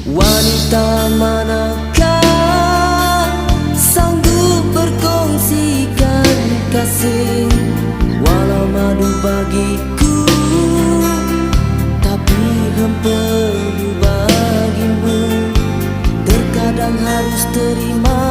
Wanita manakah sanggup berkongsikan kasih Walau madu bagiku? Tapi hempelu bagimu Terkadang harus terima